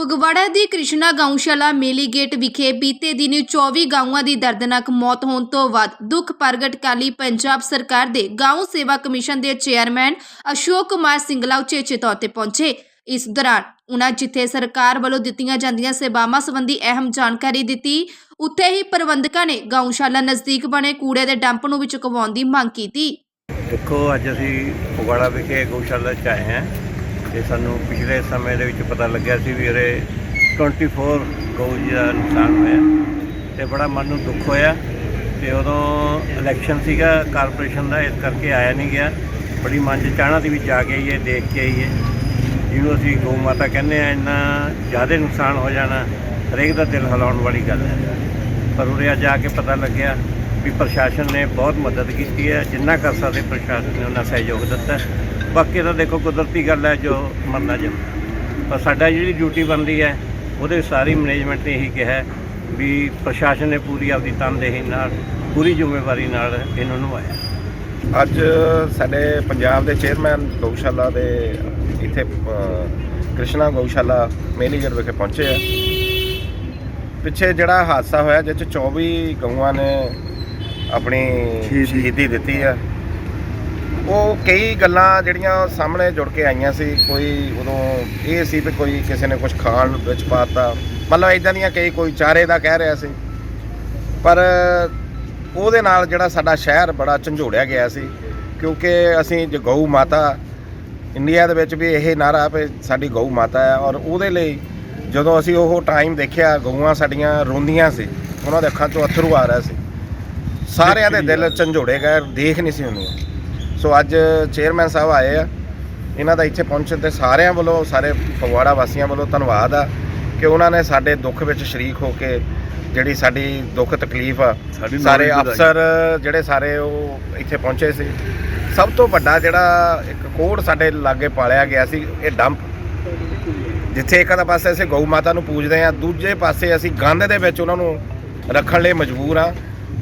ਫਗਵਾੜਾ ਦੀ ਕ੍ਰਿਸ਼ਨਾ ਗਊਸ਼ਾਲਾ ਮੇਲੀ ਗੇਟ ਵਿਖੇ ਬੀਤੇ ਦਿਨ 24 ਗਾਊਆਂ ਦੀ ਦਰਦਨਾਕ ਮੌਤ ਹੋਣ ਤੋਂ ਬਾਅਦ ਦੁੱਖ ਪ੍ਰਗਟ ਕਾਲੀ ਪੰਜਾਬ ਸਰਕਾਰ ਦੇ ਗਾਉਂ ਸੇਵਾ ਕਮਿਸ਼ਨ ਦੇ ਚੇਅਰਮੈਨ ਅਸ਼ੋਕ ਕੁਮਾਰ ਸਿੰਗਲਾ ਉਚੇਚੇ ਤੌਰ ਤੇ ਪਹੁੰਚੇ। ਇਸ ਦੌਰਾਨ ਉਨ੍ਹਾਂ ਜਿੱਥੇ ਸਰਕਾਰ ਵੱਲੋਂ ਦਿੱਤੀਆਂ ਜਾਂਦੀਆਂ ਸੇਵਾਵਾਂ ਸੰਬੰਧੀ ਅਹਿਮ ਜਾਣਕਾਰੀ ਦਿੱਤੀ, ਉੱਥੇ ਹੀ ਪ੍ਰਬੰਧਕਾਂ ਨੇ ਗਊਸ਼ਾਲਾ ਨਜ਼ਦੀਕ ਬਣੇ ਕੂੜੇ ਦੇ ਡੰਪ ਨੂੰ ਵੀ ਚੁਕਵਾਉਣ ਦੀ ਮੰਗ ਕੀਤੀ। ਦੇਖੋ, ਅੱਜ ਅਸੀਂ ਫਗਵਾੜਾ ਵਿਖੇ ਗਊਸ਼ਾਲਾ 'ਚ ਆਏ ਹਾਂ। ਤੇ ਸਾਨੂੰ ਪਿਛਲੇ ਸਮੇਂ ਦੇ ਵਿੱਚ ਪਤਾ ਲੱਗਿਆ ਸੀ ਵੀ ਉਰੇ 24 ਗਊ ਜੀ ਦਾ ਨੁਕਸਾਨ ਹੋਇਆ। ਤੇ ਬੜਾ ਮਨ ਨੂੰ ਦੁੱਖ ਹੋਇਆ ਤੇ ਉਦੋਂ ਇਲੈਕਸ਼ਨ ਸੀਗਾ ਕਾਰਪੋਰੇਸ਼ਨ ਦਾ, ਇਸ ਕਰਕੇ ਆਇਆ ਨਹੀਂ ਗਿਆ। ਬੜੀ ਮਨ 'ਚ ਚਾਹਨਾ ਸੀ ਵੀ ਜਾ ਕੇ ਆਈਏ, ਦੇਖ ਕੇ ਆਈਏ। ਜਿਹਨੂੰ ਅਸੀਂ ਗਊ ਮਾਤਾ ਕਹਿੰਦੇ ਆ, ਇੰਨਾ ਜ਼ਿਆਦਾ ਨੁਕਸਾਨ ਹੋ ਜਾਣਾ, ਹਰੇਕ ਦਾ ਦਿਲ ਹਿਲਾਉਣ ਵਾਲੀ ਗੱਲ ਹੈ। ਪਰ ਉਰੇ ਅੱਜ ਆ ਕੇ ਪਤਾ ਲੱਗਿਆ ਵੀ ਪ੍ਰਸ਼ਾਸਨ ਨੇ ਬਹੁਤ ਮਦਦ ਕੀਤੀ ਹੈ। ਜਿੰਨਾ ਕਰ ਸਕਦੇ ਪ੍ਰਸ਼ਾਸਨ ਨੇ, ਉਹਨਾਂ ਸਹਿਯੋਗ ਦਿੱਤਾ। ਬਾਕੀ ਤਾਂ ਦੇਖੋ ਕੁਦਰਤੀ ਗੱਲ ਹੈ ਜੋ ਮਰਨਾ ਜਮ ਪਰ ਸਾਡਾ ਜਿਹੜੀ ਡਿਊਟੀ ਬਣਦੀ ਹੈ ਉਹਦੇ ਸਾਰੀ ਮੈਨੇਜਮੈਂਟ ਨੇ ਇਹੀ ਕਿਹਾ ਹੈ ਵੀ ਪ੍ਰਸ਼ਾਸਨ ਨੇ ਪੂਰੀ ਆਪਦੀ ਤਨਦੇਹੀ ਨਾਲ ਪੂਰੀ ਜ਼ਿੰਮੇਵਾਰੀ ਨਾਲ ਇਹਨੂੰ ਨਿਭਾਇਆ। ਅੱਜ ਸਾਡੇ ਪੰਜਾਬ ਦੇ ਚੇਅਰਮੈਨ ਗਊਸ਼ਾਲਾ ਦੇ ਇੱਥੇ ਕ੍ਰਿਸ਼ਨਾ ਗਊਸ਼ਾਲਾ ਮੇਲੀਗੜ ਵਿਖੇ ਪਹੁੰਚੇ ਆ। ਪਿੱਛੇ ਜਿਹੜਾ ਹਾਦਸਾ ਹੋਇਆ ਜਿਸ 'ਚ 24 ਗਊਆਂ ਨੇ ਆਪਣੀ ਸ਼ਹੀਦੀ ਦਿੱਤੀ ਆ। ਉਹ ਕਈ ਗੱਲਾਂ ਜਿਹੜੀਆਂ ਸਾਹਮਣੇ ਜੁੜ ਕੇ ਆਈਆਂ ਸੀ ਕੋਈ ਉਦੋਂ ਇਹ ਸੀ ਵੀ ਕੋਈ ਕਿਸੇ ਨੇ ਕੁਝ ਖਾਣ ਵਿੱਚ ਪਾਤਾ ਮਤਲਬ ਇਦਾਂ ਦੀਆਂ ਕਈ ਕੋਈ ਚਾਰੇ ਦਾ ਕਹਿ ਰਿਹਾ ਸੀ। ਪਰ ਉਹਦੇ ਨਾਲ ਜਿਹੜਾ ਸਾਡਾ ਸ਼ਹਿਰ ਬੜਾ ਝੰਜੋੜਿਆ ਗਿਆ ਸੀ ਕਿਉਂਕਿ ਅਸੀਂ ਜੋ ਗਊ ਮਾਤਾ ਇੰਡੀਆ ਦੇ ਵਿੱਚ ਵੀ ਇਹ ਨਾਰਾ ਵੀ ਸਾਡੀ ਗਊ ਮਾਤਾ ਹੈ ਔਰ ਉਹਦੇ ਲਈ ਜਦੋਂ ਅਸੀਂ ਉਹ ਟਾਈਮ ਦੇਖਿਆ ਗਊਆਂ ਸਾਡੀਆਂ ਰੋਂਦੀਆਂ ਸੀ ਉਹਨਾਂ ਦੇ ਅੱਖਾਂ 'ਚੋਂ ਅਥਰੂ ਆ ਰਿਹਾ ਸੀ। ਸਾਰਿਆਂ ਦੇ ਦਿਲ ਝੰਜੋੜੇ ਗਏ ਦੇਖ ਨਹੀਂ ਸੀ ਹੁੰਦੀਆਂ ਸੋ ਅੱਜ ਚੇਅਰਮੈਨ ਸਾਹਿਬ ਆਏ ਆ। ਇਹਨਾਂ ਦਾ ਇੱਥੇ ਪਹੁੰਚਣ ਤੇ ਸਾਰਿਆਂ ਵੱਲੋਂ ਸਾਰੇ ਫਗਵਾੜਾ ਵਾਸੀਆਂ ਵੱਲੋਂ ਧੰਨਵਾਦ ਆ ਕਿ ਉਹਨਾਂ ਨੇ ਸਾਡੇ ਦੁੱਖ ਵਿੱਚ ਸ਼ਰੀਕ ਹੋ ਕੇ ਜਿਹੜੀ ਸਾਡੀ ਦੁੱਖ ਤਕਲੀਫ ਆ ਸਾਰੇ ਅਫਸਰ ਜਿਹੜੇ ਸਾਰੇ ਉਹ ਇੱਥੇ ਪਹੁੰਚੇ ਸੀ। ਸਭ ਤੋਂ ਵੱਡਾ ਜਿਹੜਾ ਇੱਕ ਕੋਡ ਸਾਡੇ ਲਾਗੇ ਪਾਲਿਆ ਗਿਆ ਸੀ ਇਹ ਡੰਪ। ਜਿੱਥੇ ਇੱਕ ਦਾ ਪਾਸੇ ਅਸੀਂ ਗਊ ਮਾਤਾ ਨੂੰ ਪੂਜਦੇ ਆ ਦੂਜੇ ਪਾਸੇ ਅਸੀਂ ਗੰਦ ਦੇ ਵਿੱਚ ਉਹਨਾਂ ਨੂੰ ਰੱਖਣ ਲਈ ਮਜਬੂਰ ਆ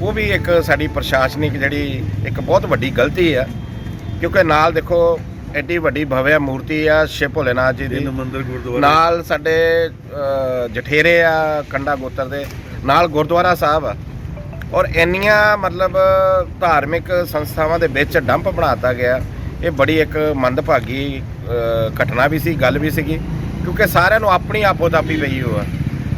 ਉਹ ਵੀ ਇੱਕ ਸਾਡੀ ਪ੍ਰਸ਼ਾਸਨਿਕ ਜਿਹੜੀ ਇੱਕ ਬਹੁਤ ਵੱਡੀ ਗਲਤੀ ਆ। ਕਿਉਂਕਿ ਨਾਲ ਦੇਖੋ ਐਡੀ ਵੱਡੀ ਭਵਿਆ ਮੂਰਤੀ ਆ ਸ਼ਿਵ ਭੋਲੇਨਾਥ ਜੀ ਦੀ। ਮੰਦਿਰ ਗੁਰਦੁਆਰਾ। ਨਾਲ ਸਾਡੇ ਅ, ਜਠੇਰੇ ਆ ਕੰਡਾ ਗੋਤਰ ਦੇ ਨਾਲ ਗੁਰਦੁਆਰਾ ਸਾਹਿਬ ਆ। ਔਰ ਇੰਨੀਆਂ ਮਤਲਬ ਧਾਰਮਿਕ ਸੰਸਥਾਵਾਂ ਦੇ ਵਿੱਚ ਡੰਪ ਬਣਾਤਾ ਗਿਆ। ਇਹ ਬੜੀ ਇੱਕ ਮੰਦਭਾਗੀ ਅ, ਘਟਨਾ ਵੀ ਸੀ ਗੱਲ ਵੀ ਸੀਗੀ। ਕਿਉਂਕਿ ਸਾਰਿਆਂ ਨੂੰ ਆਪਣੀ ਆਪੋ ਦਾਪੀ ਪਈ ਹੋ ਆ।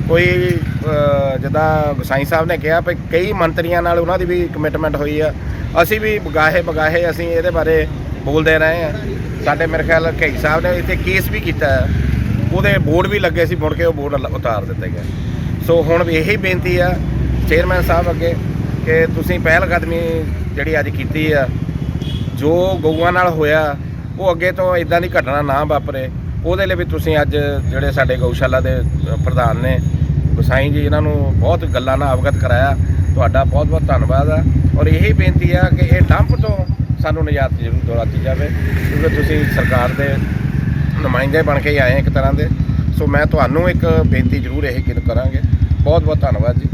ਕੋਈ ਅ, ਜਿੱਦਾਂ ਗੁਸਾਈ ਸਾਹਿਬ ਨੇ ਕਿਹਾ ਵੀ ਕਈ ਮੰਤਰੀਆਂ ਨਾਲ ਉਹਨਾਂ ਦੀ ਵੀ ਕਮਿਟਮੈਂਟ ਹੋਈ ਆ। ਅਸੀਂ ਵੀ ਬਗਾਹੇ ਬਗਾਹੇ ਅਸੀਂ ਇਹਦੇ ਬਾਰੇ ਬੋਲਦੇ ਰਹੇ ਆ ਸਾਡੇ ਮੇਰੇ ਖਿਆਲ ਕਈ ਸਾਹਿਬ ਨੇ ਇੱਥੇ ਕੇਸ ਵੀ ਕੀਤਾ ਹੈ। ਉਹਦੇ ਬੋਰਡ ਵੀ ਲੱਗੇ ਸੀ, ਮੁੜ ਕੇ ਉਹ ਬੋਰਡ ਉਤਾਰ ਦਿੱਤੇ ਗਏ। ਸੋ ਹੁਣ ਵੀ ਇਹੀ ਬੇਨਤੀ ਆ ਚੇਅਰਮੈਨ ਸਾਹਿਬ ਅੱਗੇ, ਕਿ ਤੁਸੀਂ ਪਹਿਲ ਕਦਮੀ ਜਿਹੜੀ ਅੱਜ ਕੀਤੀ ਆ, ਜੋ ਗਊਆਂ ਨਾਲ ਹੋਇਆ, ਉਹ ਅੱਗੇ ਤੋਂ ਇਦਾਂ ਦੀ ਘਟਨਾ ਨਾ ਵਾਪਰੇ। ਉਹਦੇ ਲਈ ਵੀ ਤੁਸੀਂ ਅੱਜ ਜਿਹੜੇ ਸਾਡੇ ਗਊਸ਼ਾਲਾ ਦੇ ਪ੍ਰਧਾਨ ਨੇ, ਗੁਸਾਈ ਜੀ ਇਹਨਾਂ ਨੂੰ ਬਹੁਤ ਗੱਲਾਂ ਨਾਲ ਅਵਗਤ ਕਰਾਇਆ। ਤੁਹਾਡਾ ਬਹੁਤ ਬਹੁਤ ਧੰਨਵਾਦ ਆ। ਔਰ ਇਹੀ ਬੇਨਤੀ ਆ ਕਿ ਇਹ ਡੰਪ ਤੋਂ ਸਾਨੂੰ ਨਿਜਾਤ ਜ਼ਰੂਰ ਦਿਲਾਤੀ ਜਾਵੇ, ਕਿਉਂਕਿ ਤੁਸੀਂ ਸਰਕਾਰ ਦੇ ਨੁਮਾਇੰਦੇ ਬਣ ਕੇ ਹੀ ਆਏ ਇੱਕ ਤਰ੍ਹਾਂ ਦੇ। ਸੋ ਮੈਂ ਤੁਹਾਨੂੰ ਇੱਕ ਬੇਨਤੀ ਜ਼ਰੂਰ ਇਹ ਕਰਾਂਗੇ। ਬਹੁਤ ਬਹੁਤ ਧੰਨਵਾਦ ਜੀ।